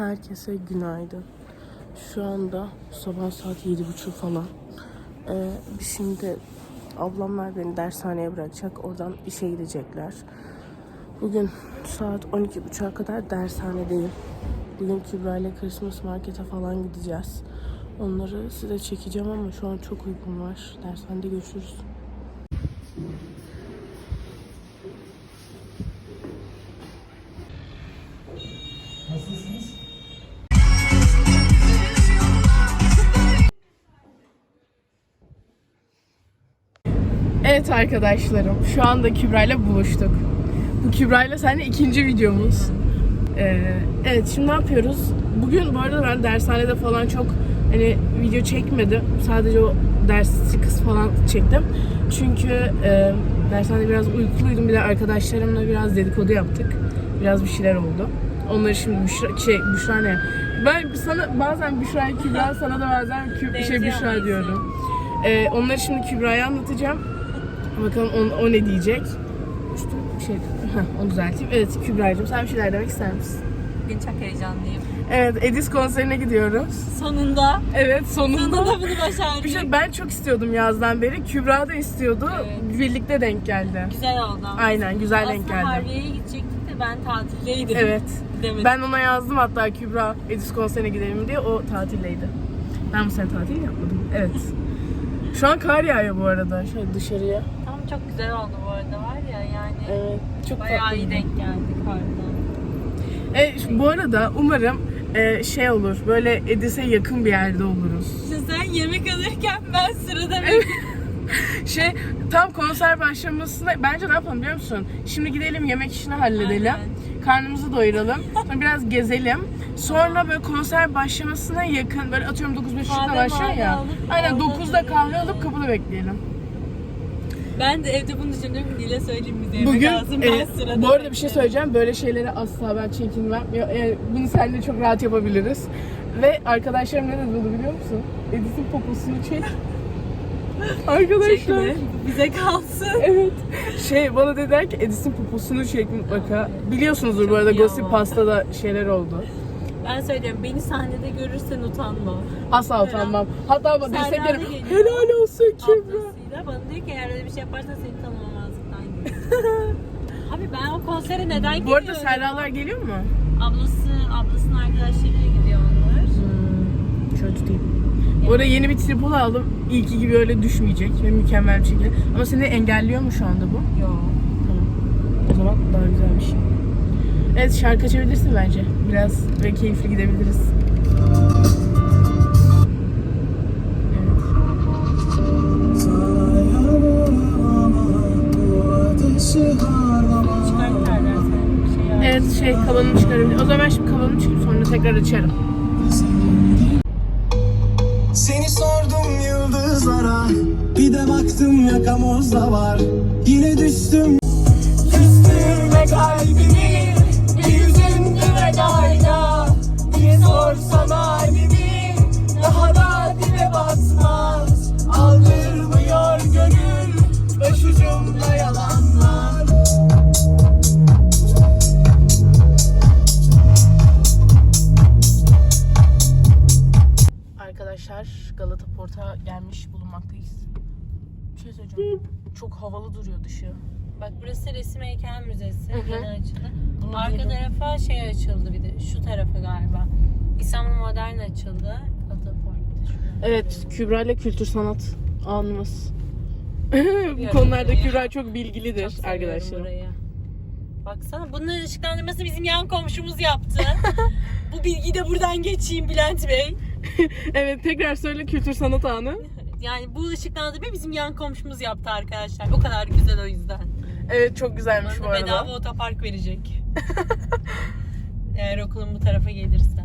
Herkese günaydın. Şu anda sabah saat yedi buçuk falan. Ee, şimdi ablamlar beni dershaneye bırakacak. Oradan işe gidecekler. Bugün saat 12.30'a kadar dershanedeyim. Bugün Kübra ile Christmas Market'e falan gideceğiz. Onları size çekeceğim ama şu an çok uykum var. Dershanede görüşürüz. Evet arkadaşlarım, şu anda Kübra ile buluştuk. Bu Kübra ile seninle ikinci videomuz. Ee, evet, şimdi ne yapıyoruz? Bugün bu arada ben dershanede falan çok hani video çekmedim. Sadece o ders kız falan çektim. Çünkü e, dershanede biraz uykuluydum. Bir de arkadaşlarımla biraz dedikodu yaptık. Biraz bir şeyler oldu. Onları şimdi Büşra, şey, Büşra ne? Ben sana bazen Büşra, Kübra, sana da bazen Kü, şey, Büşra diyorum. Ee, onları şimdi Kübra'ya anlatacağım. Bakalım o, o ne diyecek. İşte şey, heh, onu düzelteyim. Evet Kübra'cığım sen bir şeyler demek ister misin? Bugün çok heyecanlıyım. Evet Edis konserine gidiyoruz. Sonunda. Evet sonunda. Sonunda da bunu başardık. Bir şey ben çok istiyordum yazdan beri. Kübra da istiyordu. Evet. Birlikte denk geldi. Güzel oldu. Aynen güzel denk Aslında geldi. Harbiye'ye gidecektik de ben tatildeydim. Evet. Gidemedim. Ben ona yazdım hatta Kübra Edis konserine gidelim diye. O tatildeydi. Ben bu sene tatil yapmadım. Evet. Şu an kar yağıyor bu arada. Şöyle dışarıya. Çok güzel oldu bu arada var ya yani. Evet. Çok Bayağı tatlı. iyi denk geldik harbiden. E, bu arada umarım e, şey olur. Böyle Edis'e yakın bir yerde oluruz. Şimdi sen yemek alırken ben sırada bekliyorum. Şey tam konser başlamasına bence ne yapalım biliyor musun? Şimdi gidelim yemek işini halledelim. Aynen. Karnımızı doyuralım. Sonra biraz gezelim. Sonra böyle konser başlamasına yakın böyle atıyorum 9.30'da Kahve başlıyor ya. alıp Aynen orada 9'da kahve alıp kapıda bekleyelim. Ben de evde bunu düşünüyorum. Dile söyleyeyim bize Bugün. Ben e, bu arada bir şey söyleyeceğim. Böyle şeylere asla ben çekinmem. E, bunu seninle çok rahat yapabiliriz. Ve arkadaşlarım ne dedi biliyor musun? Edis'in poposunu çek. Arkadaşlar. Çekme. Bize kalsın. Evet. Şey bana dediler ki Edis'in poposunu çek mutlaka. Biliyorsunuzdur bu arada Gossip. Pasta'da şeyler oldu. Ben söylüyorum beni sahnede görürsen utanma. Asla utanmam. Hatta bana Serra destek da derim. geliyor. Helal olsun Kübra. Ablasıyla bana diyor ki eğer öyle bir şey yaparsan seni tanımamazlıktan gibi. Abi ben o konsere neden Bu gidiyorum? arada Serralar geliyor mu? Ablası, ablasının arkadaşlarıyla gidiyor onlar. Şöyle tutayım. Bu arada yeni bir tripod aldım. İlki gibi öyle düşmeyecek ve mükemmel bir şekilde. Ama seni engelliyor mu şu anda bu? Yok. Tamam. O zaman daha güzelmiş. Evet şarkı açabilirsin bence. Biraz ve keyifli gidebiliriz. Evet şey kalanını çıkarabilir. O zaman şimdi kalanını çıkıp sonra tekrar açarım. Seni sordum yıldızlara Bir de baktım yakamozda var Yine düştüm Küstürme kalbimi Bir yüzündü vedayla Niye sorsam halimi Daha da dibe basmaz Arkadaşlar Galata Port'a gelmiş bulunmaktayız. Bir şey söyleyeceğim. Çok havalı duruyor dışı. Bak burası Resim Heykel Müzesi. Hı hı. Yeni açıldı. Bunu Arka duydum. tarafa şey açıldı bir de. Şu tarafı galiba. İstanbul Modern açıldı. Kataport. Evet Kübra ile kültür sanat anımız. Bu konularda burayı. Kübra çok bilgilidir Çok arkadaşlar. burayı. Baksana bunun ışıklandırmasını bizim yan komşumuz yaptı. Bu bilgiyi de buradan geçeyim Bülent Bey. Evet tekrar söyle kültür sanat anı. Yani bu ışıklandırmayı bizim yan komşumuz yaptı arkadaşlar. O kadar güzel o yüzden. Evet çok güzelmiş bu Bana arada. bedava otopark verecek. Eğer okulun bu tarafa gelirse.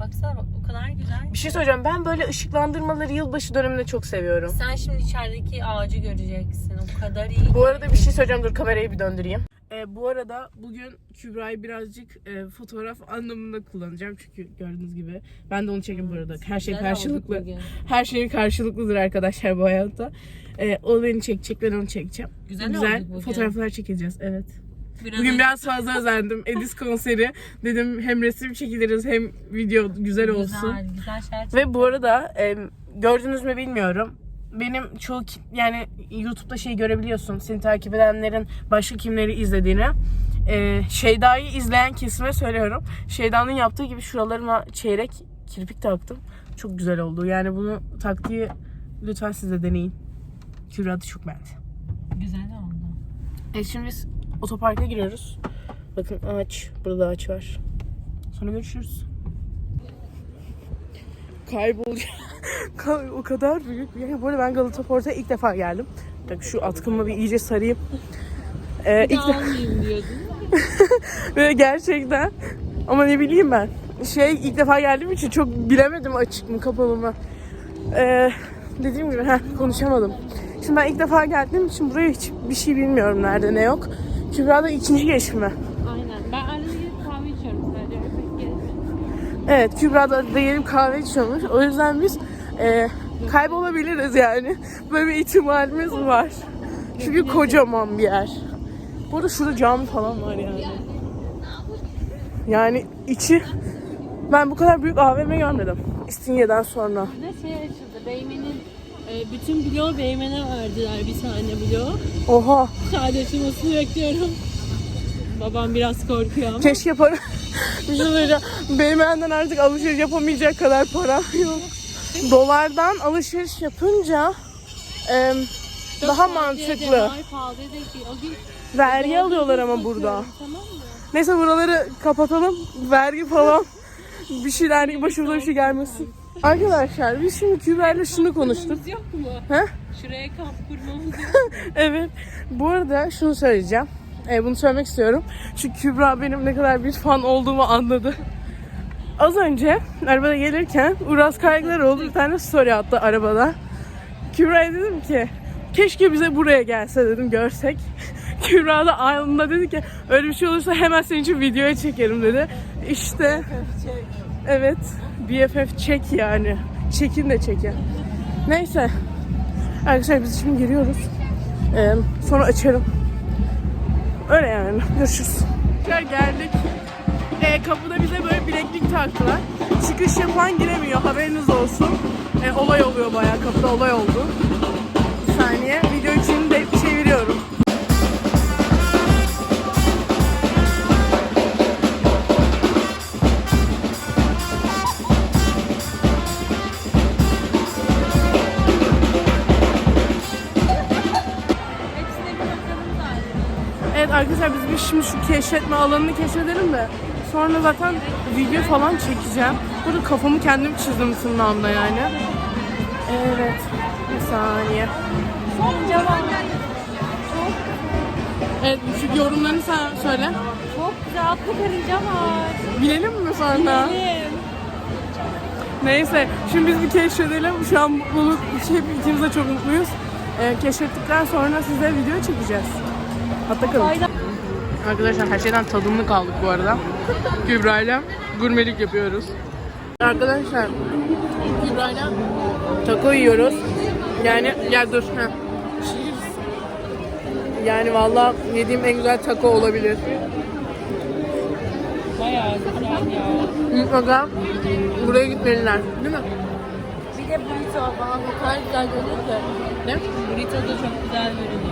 Baksana bak o kadar güzel. Bir şey söyleyeceğim. Ben böyle ışıklandırmaları yılbaşı döneminde çok seviyorum. Sen şimdi içerideki ağacı göreceksin. O kadar iyi. Bu arada bir şey söyleyeceğim. Dur kamerayı bir döndüreyim. Ee, bu arada bugün Kübra'yı birazcık e, fotoğraf anlamında kullanacağım. Çünkü gördüğünüz gibi. Ben de onu çekim bu arada. Her şey Güzel karşılıklı. Her şey karşılıklıdır arkadaşlar bu hayatta. Ee, o beni çekecek ben onu çekeceğim. Güzel Güzel fotoğraflar çekeceğiz. Evet. Biraz Bugün biraz fazla özendim. Edis konseri. Dedim hem resim çekiliriz hem video güzel olsun. Güzel, güzel şeyler Ve bu arada e, gördünüz mü bilmiyorum. Benim çoğu yani YouTube'da şey görebiliyorsun. Seni takip edenlerin başka kimleri izlediğini. E, Şeyda'yı izleyen kesime söylüyorum. Şeyda'nın yaptığı gibi şuralarıma çeyrek kirpik taktım. Çok güzel oldu. Yani bunu taktiği lütfen siz de deneyin. Kübra da çok beğendi. Güzel oldu. E şimdi biz otoparka giriyoruz. Bakın ağaç. Burada da ağaç var. Sonra görüşürüz. Kaybolacağım. Kay- o kadar büyük bir yer. Bu arada ben Galata Port'a ilk defa geldim. Bak şu atkımı bir iyice sarayım. Ee, ilk de-. Ve gerçekten ama ne bileyim ben. Şey ilk defa geldiğim için çok bilemedim açık mı kapalı mı. Ee, dediğim gibi heh, konuşamadım. Şimdi ben ilk defa geldiğim için buraya hiç bir şey bilmiyorum nerede ne yok. Kübra da ikinci geçimi. Evet Kübra da diyelim kahve içiyormuş. O yüzden biz e, kaybolabiliriz yani. Böyle bir ihtimalimiz var. Çünkü kocaman bir yer. Bu arada şurada cami falan var yani. Yani içi ben bu kadar büyük AVM görmedim. İstinye'den sonra. Burada şey açıldı. Beymen'in e, bütün bloğu Beymen'e verdiler bir tane bloğu. Oha. Sadece açılmasını bekliyorum. Babam biraz korkuyor ama. Keşke para... bir şey söyleyeceğim. Benim benden artık alışveriş yapamayacak kadar param yok. Dolardan alışveriş yapınca em, daha mantıklı. Vergi alıyorlar ama burada. Neyse buraları kapatalım. Vergi falan bir şeyler başımıza bir şey gelmesin. Arkadaşlar biz şimdi Kübra'yla şunu konuştuk. Yok mu? He? Şuraya kamp kurmamız yok. Evet. Bu arada şunu söyleyeceğim. E, bunu söylemek istiyorum. Çünkü Kübra benim ne kadar bir fan olduğumu anladı. Az önce arabada gelirken Uras Kaygılaroğlu bir tane story attı arabada. Kübra'ya dedim ki keşke bize buraya gelse dedim görsek. Kübra da anında dedi ki öyle bir şey olursa hemen senin için videoya çekerim dedi. İşte evet BFF çek yani. Çekin de çekin. Neyse. Arkadaşlar biz şimdi giriyoruz. Ee, sonra açarım. Öyle yani. Görüşürüz. Geldik. Ee, kapıda bize böyle bileklik taktılar. Çıkış yapan giremiyor. Haberiniz olsun. Ee, olay oluyor bayağı. Kapıda olay oldu. Bir saniye. Video için şimdi şu keşfetme alanını keşfedelim de sonra zaten video falan çekeceğim. Burada kafamı kendim çizdim tırnağımla yani. Evet. Bir saniye. Cevap. Evet şu yorumlarını sen söyle. Çok güzel karınca var. Bilelim mi sonra? Benim. Neyse şimdi biz bir keşfedelim. Şu an mutluluk şey, ikimiz de çok mutluyuz. Ee, keşfettikten sonra size video çekeceğiz. Hatta kalın. Arkadaşlar her şeyden tadımlı kaldık bu arada. Kübra'yla gurmelik yapıyoruz. Arkadaşlar Kübra'yla taco yiyoruz. Yani gel dur. Heh. Yani vallahi yediğim en güzel taco olabilir. Bayağı güzel ya. Mutlaka buraya gitmeliler. Değil mi? Bir de burrito bana o kadar güzel görünüyor ki. Ne? Burrito da çok güzel görünüyor.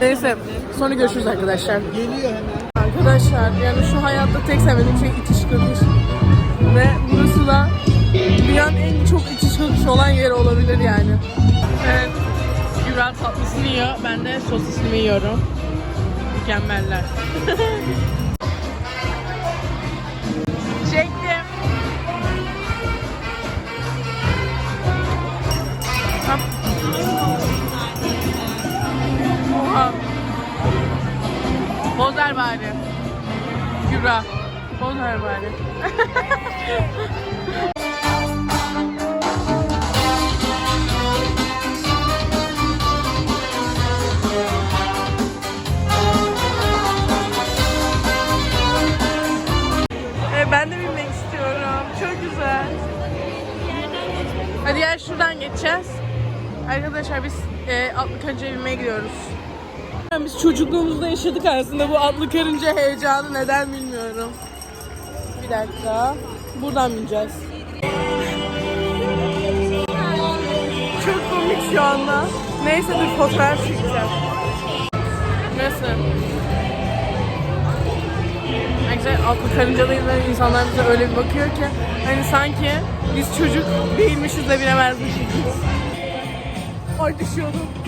Neyse sonra görüşürüz arkadaşlar. Geliyor hemen. Arkadaşlar yani şu hayatta tek sevmediğim şey itiş kakış. Ve burası da dünyanın en çok itiş kakış olan yeri olabilir yani. Evet. Güzel tatlısını yiyor. Ben de sosisini yiyorum. Mükemmeller. Kübra. Poz ver bari. E, ben de binmek istiyorum. Çok güzel. Hadi gel şuradan geçeceğiz. Arkadaşlar biz e, atlı kancaya binmeye gidiyoruz. Biz çocukluğumuzda yaşadık aslında bu atlı karınca heyecanı neden bilmiyorum. Bir dakika. Buradan bineceğiz. Çok komik şu anda. Neyse dur fotoğraf çekeceğim. Nasıl? Arkadaşlar atlı karıncadayız ve insanlar bize öyle bir bakıyor ki hani sanki biz çocuk değilmişiz de bilemezmişiz. Ay düşüyordum.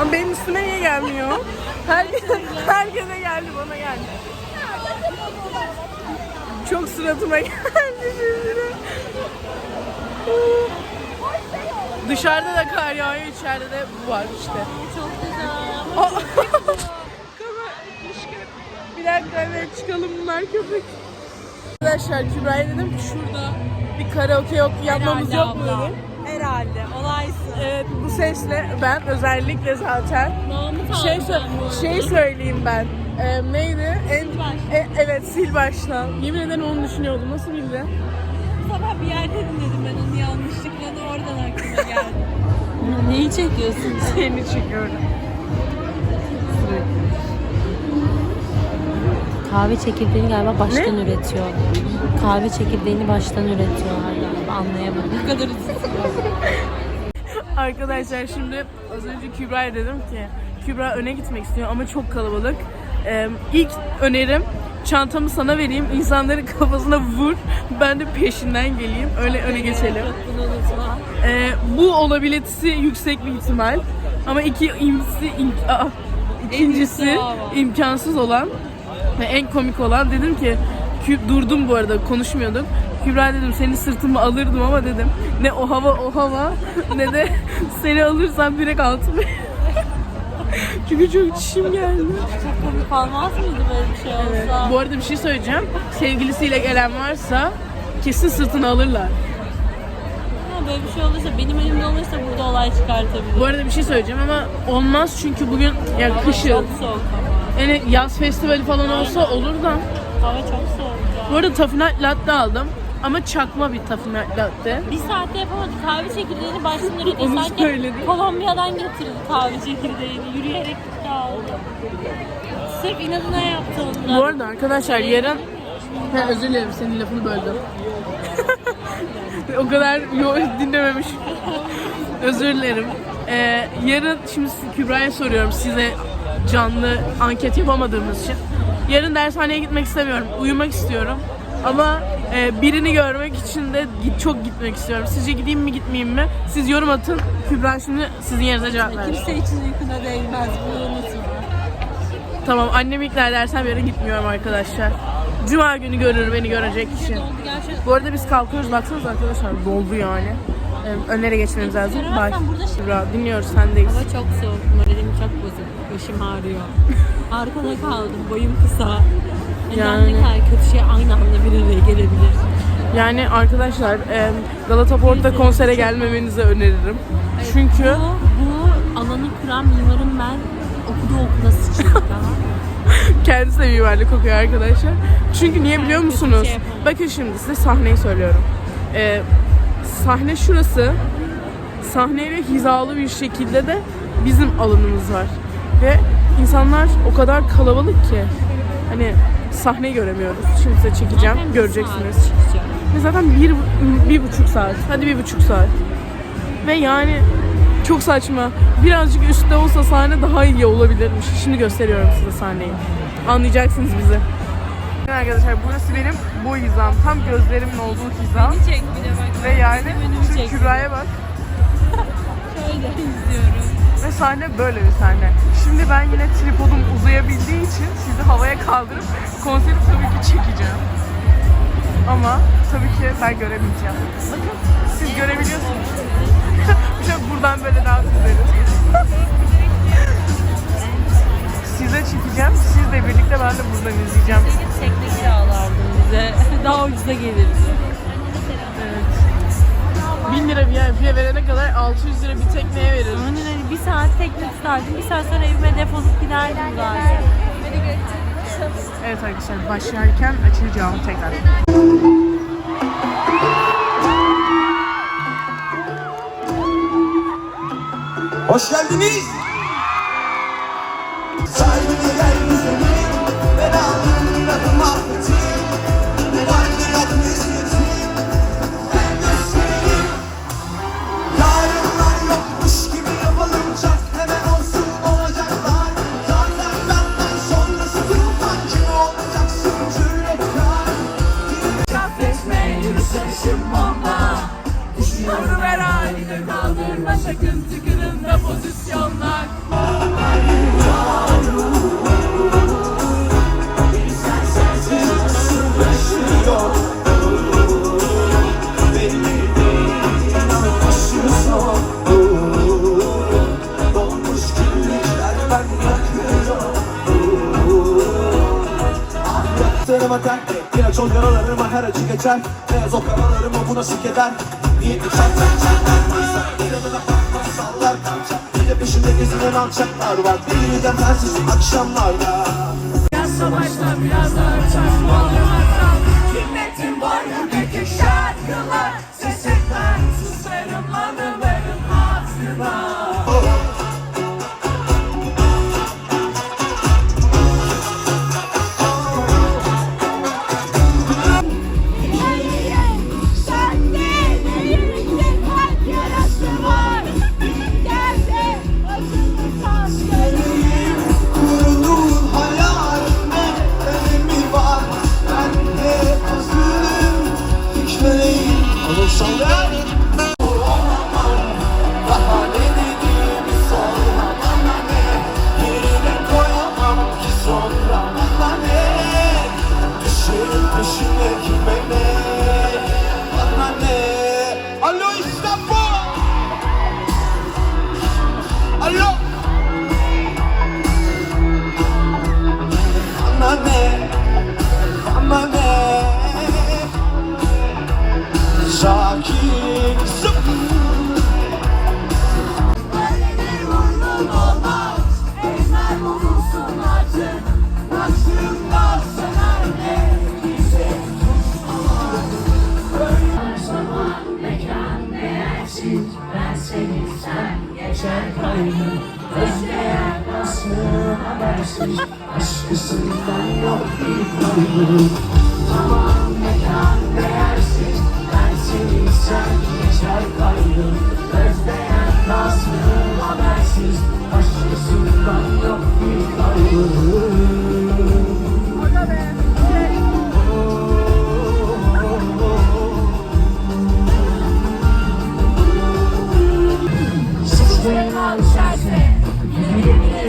Ama benim üstüme niye gelmiyor? Herkese, herkese geldi bana geldi. Çok suratıma geldi. Dışarıda da kar yağıyor, içeride de bu var işte. Çok güzel. Bir dakika evet çıkalım bunlar köpek. Arkadaşlar Kübra'ya dedim ki şurada bir karaoke yok yapmamız yok mu dedim. Herhalde. Olaysın. Evet bu sesle ben özellikle zaten Namı şey, sö- şey söyleyeyim ben. Ee, neydi? En, e- evet sil baştan. Yemin ederim onu düşünüyordum. Nasıl bildin? Sabah bir yerde dinledim ben onu yanlışlıkla da oradan aklıma geldi. Neyi çekiyorsun? Seni çekiyorum. Kahve çekirdeğini galiba baştan üretiyor. Kahve çekirdeğini baştan üretiyorlar galiba anlayamadım. Bu kadar Arkadaşlar şimdi az önce Kübra'ya dedim ki Kübra öne gitmek istiyor ama çok kalabalık. Ee, ilk önerim çantamı sana vereyim. insanların kafasına vur. Ben de peşinden geleyim. Öyle öne geçelim. Ee, bu olabilitesi yüksek bir ihtimal. Ama iki imsi, im- aa, ikincisi iyisi ama. imkansız olan ve en komik olan dedim ki durdum bu arada konuşmuyorduk. Kübra dedim seni sırtıma alırdım ama dedim ne o hava o hava ne de seni alırsam direkt altıma. Çünkü çok çişim geldi. Çok komik olmaz mıydı böyle bir şey olsa? Bu arada bir şey söyleyeceğim. Sevgilisiyle gelen varsa kesin sırtını alırlar. Ama böyle bir şey olursa benim elimde olursa burada olay çıkartabilir. Bu arada bir şey söyleyeceğim ama olmaz çünkü bugün ya kışın. Çok soğuk. Yani yaz festivali falan olsa olur da. Hava çok soğuk ya. Bu arada tafinat latte aldım. Ama çakma bir tafinat latte. Bir saatte yapamadık. Kahve çekirdeğini baştan üretiyor. Onu Sanki söyledim. Kolombiya'dan getirdi kahve çekirdeğini. Yürüyerek gitti aldı. Sırf inadına yaptı onlar. Bu arada arkadaşlar yarın... Ha, özür dilerim senin lafını böldüm. o kadar dinlememiş. özür dilerim. Ee, yarın şimdi Kübra'ya soruyorum size canlı anket yapamadığımız için. Yarın dershaneye gitmek istemiyorum. Uyumak istiyorum. Ama e, birini görmek için de git, çok gitmek istiyorum. Sizce gideyim mi gitmeyeyim mi? Siz yorum atın. Kübra şimdi sizin yerinize cevap versin. Kimse için uykuna değmez. Bunu unutma. Tamam annemi ikna edersem yarın gitmiyorum arkadaşlar. Cuma günü görür beni görecek kişi. Bu arada biz kalkıyoruz baksanıza arkadaşlar doldu yani. Ee, önlere geçmemiz lazım. Bye. burada şey- dinliyoruz sendeyiz. Hava çok soğuk. Moralim çok bozuk. Başım ağrıyor. Arkada kaldım. Boyum kısa. Neden Yani. ne kadar kötü şey aynı anda bir araya gelebilir. Yani arkadaşlar Galata Port'ta konsere gelmemenizi öneririm. Çünkü Bu, bu alanı kuran mimarım ben okuduğu okula sıçradım. kendisi de mimarlık okuyor arkadaşlar. Çünkü niye biliyor musunuz? şey. Bakın şimdi size sahneyi söylüyorum. Ee, sahne şurası. Sahneyle hizalı bir şekilde de bizim alanımız var. Ve insanlar o kadar kalabalık ki. Hani sahneyi göremiyoruz. Şimdi size çekeceğim. Zaten Göreceksiniz. Ve zaten bir, bir buçuk saat. Hadi bir buçuk saat. Ve yani çok saçma. Birazcık üstte olsa sahne daha iyi olabilirmiş. Şimdi gösteriyorum size sahneyi. Anlayacaksınız bizi. Arkadaşlar burası benim bu hizam. Tam gözlerimin olduğu hizam. Çek bir de bak. Ve yani. Kübra'ya bak. Şöyle izliyorum. Ve sahne böyle bir sahne. Şimdi ben yine tripodum uzayabildiği için sizi havaya kaldırıp konseri tabii ki çekeceğim. Ama tabii ki ben göremeyeceğim. Bakın siz görebiliyorsunuz. İşte buradan böyle daha güzeliz. Size çekeceğim. Sizle birlikte ben de buradan izleyeceğim. Senin tekne kiralardın bize. Daha ucuza gelir. Evet. 1000 lira VIP'ye verene kadar 600 lira bir tekneye veririm. Aynen öyle. Bir saat tekne tutardım. Bir saat sonra evime defolup giderdim zaten. Evet arkadaşlar başlarken açacağım tekrar. Hoş geldiniz. Sahibine gel güzelim. Ben aldım adım Nazareth.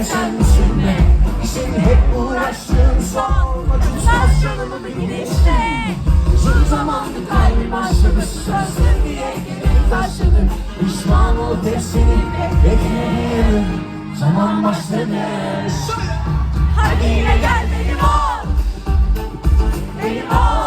Sen düşünme Senin hep uğraştığın sormadın Saz canımı bir gidişte Uzun zamandır kalbim başladı Sözler diye geri taşladı Pişman ol hep seni bekleyelim Zaman başladı. Hadi yine gel benim ol Benim olmazsan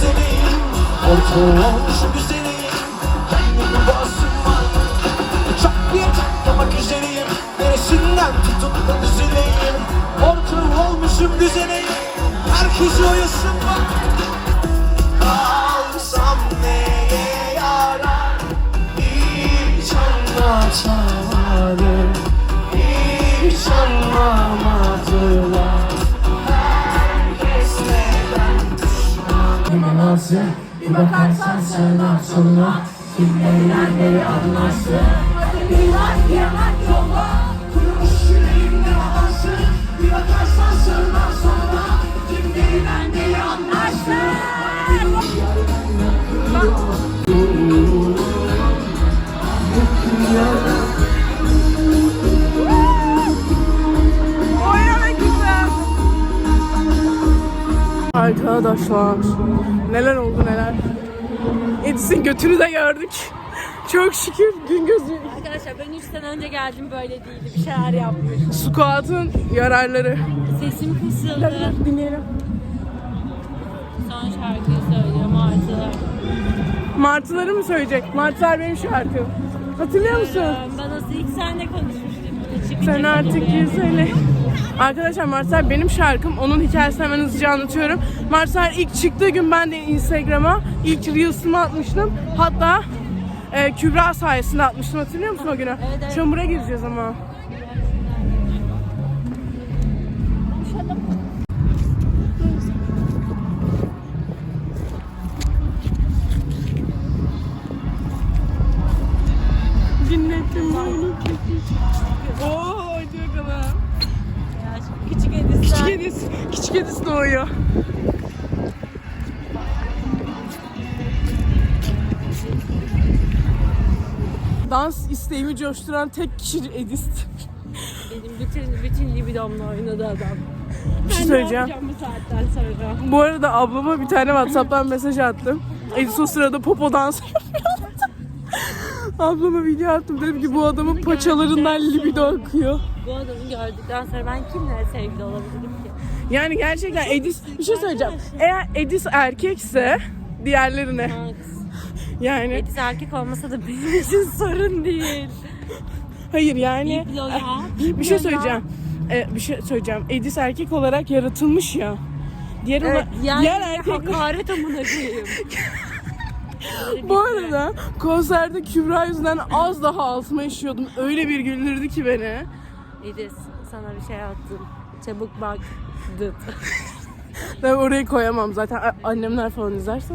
güzelim olmuşum güzelim bastırmam Çak diye çatlamak üzereyim Neresinden tutup da güzeleyim Ortağı olmuşum güzeleyim Herkes oyasın bak. Yarar Hiç anlatamadım. Hiç anlamadılar Nasıl bir bakarsan sana sonra Kimlerden beri anlarsın Arkadaşlar neler oldu neler. Edis'in götünü de gördük. Çok şükür gün gözü. Arkadaşlar ben 3 sene önce geldim böyle değildi. Bir şeyler yapmış. Squat'ın yararları. Sesim kısıldı. Dinleyelim. Son şarkıyı söylüyor Martılar. Martıları mı söyleyecek? Martılar benim şarkım. Hatırlıyor musun? Ben nasıl ilk senle konuşmuştuk. Çıkınca Sen artık gibi. yüzüne. Arkadaşlar Martılar benim şarkım. Onun hikayesini hemen hızlıca anlatıyorum. Martılar ilk çıktığı gün ben de Instagram'a ilk Reels'ımı atmıştım. Hatta e, Kübra sayesinde atmıştım. Hatırlıyor musun o günü? Evet, evet. Çamura gireceğiz ama. Coşturan tek kişi Edis. Benim bütün, bütün libidomla oynadı adam. Bir şey Ben ne söyleyeceğim. yapacağım bu saatten sonra? Bu arada ablama bir tane Whatsapp'tan mesaj attım. Edis o sırada popo dansı yapıyordu. ablama video attım. Dedim ki bu adamın paçalarından libido akıyor. Bu adamı gördükten sonra ben kimle sevgili olabilirim ki? Yani gerçekten Edis bir şey söyleyeceğim. Eğer Edis erkekse diğerlerine yani Edis erkek olmasa da benim için sorun değil. Hayır yani bir şey söyleyeceğim. Ee, bir şey söyleyeceğim. Edis erkek olarak yaratılmış ya. Diğer, Evet, yani diğer erkek hakaret amına koyayım. bu arada konserde Kübra yüzünden az daha altıma işiyordum. Öyle bir güldürdü ki beni. Edis sana bir şey attım. Çabuk bak. Ben orayı koyamam zaten annemler falan izlerse.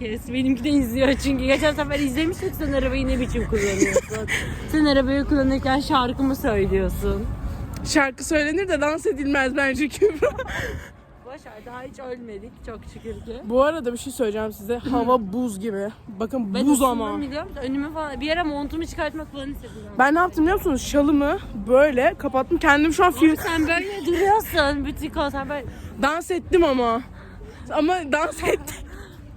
Aynen kes. Benimki de izliyor çünkü. Geçen sefer izlemiştik sen arabayı ne biçim kullanıyorsun. sen arabayı kullanırken şarkımı söylüyorsun. Şarkı söylenir de dans edilmez bence Kübra. Boş ver daha hiç ölmedik çok şükür ki. bu arada bir şey söyleyeceğim size. Hava buz gibi. Bakın Ben buz ısındım ama. biliyor musun? Önümü falan bir ara montumu çıkartmak falan istedim. Ben ne yaptım biliyor musunuz? Şalımı böyle kapattım. Kendim şu an film Sen böyle duruyorsun. Bütün konser böyle. dans ettim ama. Ama dans ettim.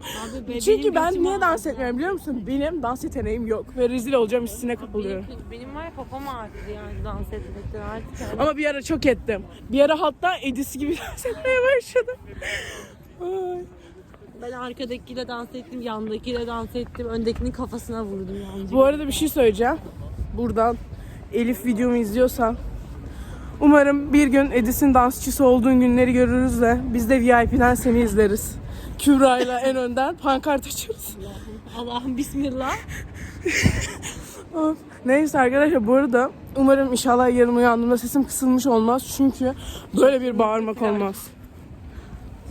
Abi bebeğim Çünkü ben götüm niye dans ağrıdı. etmiyorum biliyor musun? Benim dans yeteneğim yok ve rezil olacağım hissine kapılıyorum. Benim, benim var ya popom ağrıdı yani dans etmekten artık. Yani. Ama bir ara çok ettim. Bir ara hatta Edis gibi dans etmeye başladım. Ay. Ben arkadakiyle dans ettim, yandakiyle dans ettim, öndekinin kafasına vurdum yani. Bu arada bir şey söyleyeceğim. Buradan Elif videomu izliyorsan Umarım bir gün Edis'in dansçısı olduğun günleri görürüz de biz de VIP'den seni izleriz. Kübra'yla en önden pankart açarız. Allah'ım bismillah. Of. Neyse arkadaşlar bu arada umarım inşallah yarın uyandığımda sesim kısılmış olmaz. Çünkü böyle bir bağırmak olmaz.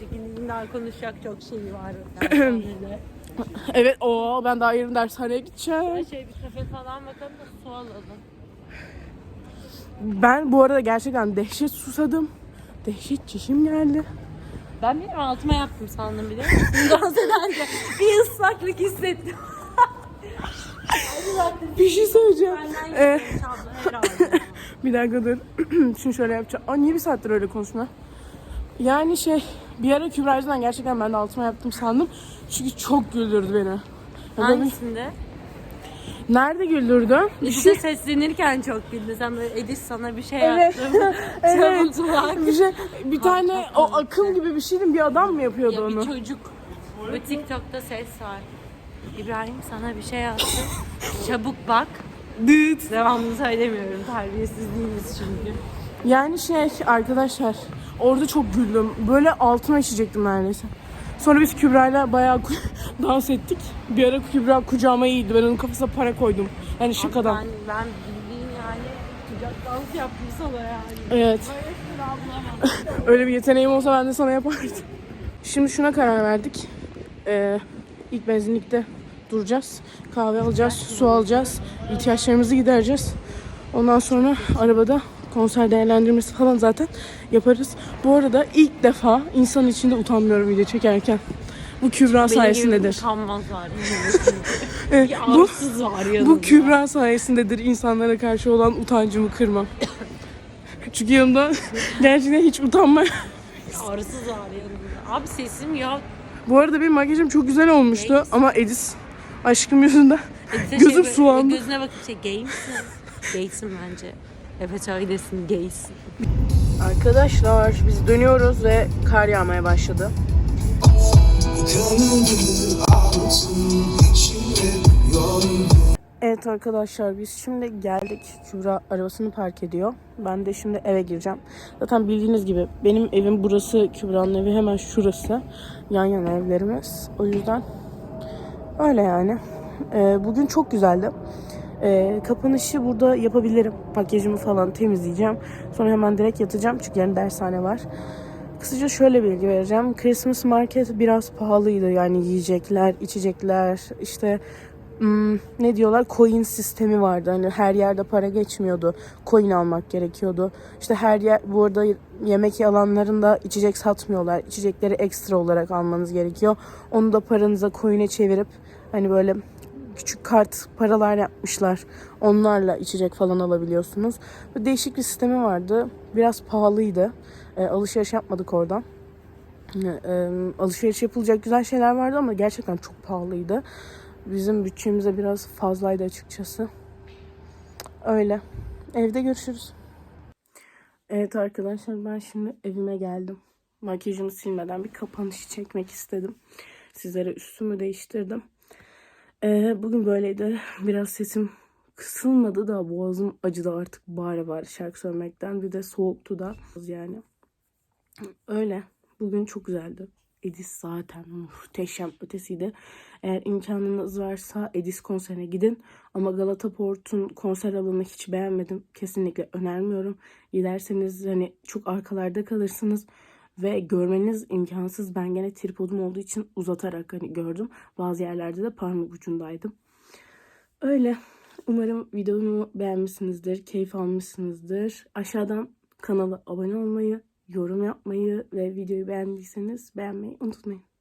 Çünkü daha konuşacak çok şey var. dershanede. Evet o ben daha yarın dershaneye gideceğim. Her şey bir sefer falan bakalım da su alalım. Ben bu arada gerçekten dehşet susadım. Dehşet çişim geldi. Ben benim altıma yaptım sandım musun? Dans ederken bir ıslaklık hissettim. Bir şey söyleyeceğim. Ee, bir dakika dur. Şunu şöyle yapacağım. Aa, niye bir saattir öyle konuşma? Yani şey bir ara Kübra yüzünden gerçekten ben de altıma yaptım sandım. Çünkü çok güldürdü beni. Hangisinde? Nerede güldürdü? Bir Edis'e şey, seslenirken çok güldü. Sen böyle Edis sana bir şey Evet. yaptım. evet. Çabuk bir şey, bir tane o akım gibi bir şeyin bir adam mı yapıyordu Ya bir onu? çocuk. Bu TikTok'ta ses var. İbrahim sana bir şey yaptım. Çabuk bak. Dıt. Devamını söylemiyorum. Terbiyesiz değiliz çünkü. Yani şey arkadaşlar orada çok güldüm. Böyle altıma işeyecektim neredeyse. Sonra biz Kübra'yla bayağı dans ettik. Bir ara Kübra kucağıma iyiydi. Ben onun kafasına para koydum. Yani şakadan. Ben, ben bildiğin yani kucak dans yaptım sana yani. Evet. Öyle bir yeteneğim olsa ben de sana yapardım. Şimdi şuna karar verdik. Ee, ilk benzinlikte duracağız. Kahve alacağız, su alacağız. ihtiyaçlarımızı gidereceğiz. Ondan sonra arabada konser değerlendirmesi falan zaten yaparız. Bu arada ilk defa insan içinde utanmıyorum video çekerken. Bu Kübra Benim sayesindedir. utanmaz var. Evet, bu, var yanında. bu Kübra sayesindedir insanlara karşı olan utancımı kırmam. Çünkü yanımda gerçekten hiç utanmayan Ağrısız ağrı yanımda. Abi sesim ya. Bu arada benim makyajım çok güzel olmuştu Neyse. ama Edis aşkım yüzünden Elbise Gözüm böyle- sulandı. Gözüne bakıp şey gay misin? Gaysin bence. Evet öylesin gaysin. Arkadaşlar biz dönüyoruz ve kar yağmaya başladı. Evet arkadaşlar biz şimdi geldik. Kübra arabasını park ediyor. Ben de şimdi eve gireceğim. Zaten bildiğiniz gibi benim evim burası. Kübra'nın evi hemen şurası. Yan yana evlerimiz. O yüzden öyle yani. Ee, bugün çok güzeldi. Ee, kapanışı burada yapabilirim. Makyajımı falan temizleyeceğim. Sonra hemen direkt yatacağım. Çünkü yarın dershane var. Kısaca şöyle bilgi vereceğim. Christmas market biraz pahalıydı. Yani yiyecekler, içecekler, işte hmm, ne diyorlar coin sistemi vardı. Hani her yerde para geçmiyordu. Coin almak gerekiyordu. İşte her yer bu arada yemek alanlarında içecek satmıyorlar. İçecekleri ekstra olarak almanız gerekiyor. Onu da paranıza coin'e çevirip hani böyle küçük kart paralar yapmışlar. Onlarla içecek falan alabiliyorsunuz. Böyle değişik bir sistemi vardı. Biraz pahalıydı. E, alışveriş yapmadık oradan. E, e, alışveriş yapılacak güzel şeyler vardı ama gerçekten çok pahalıydı. Bizim bütçemize biraz fazlaydı açıkçası. Öyle. Evde görüşürüz. Evet arkadaşlar ben şimdi evime geldim. Makyajımı silmeden bir kapanışı çekmek istedim. Sizlere üstümü değiştirdim. Ee, bugün böyleydi. Biraz sesim kısılmadı da boğazım acıdı artık bağıra bağıra şarkı söylemekten. Bir de soğuktu da yani. Öyle. Bugün çok güzeldi. Edis zaten muhteşem ötesiydi. Eğer imkanınız varsa Edis konserine gidin. Ama Galata Port'un konser alanını hiç beğenmedim. Kesinlikle önermiyorum. Giderseniz hani çok arkalarda kalırsınız. Ve görmeniz imkansız. Ben gene tripodum olduğu için uzatarak hani gördüm. Bazı yerlerde de parmak ucundaydım. Öyle. Umarım videomu beğenmişsinizdir, keyif almışsınızdır. Aşağıdan kanala abone olmayı, yorum yapmayı ve videoyu beğendiyseniz beğenmeyi unutmayın.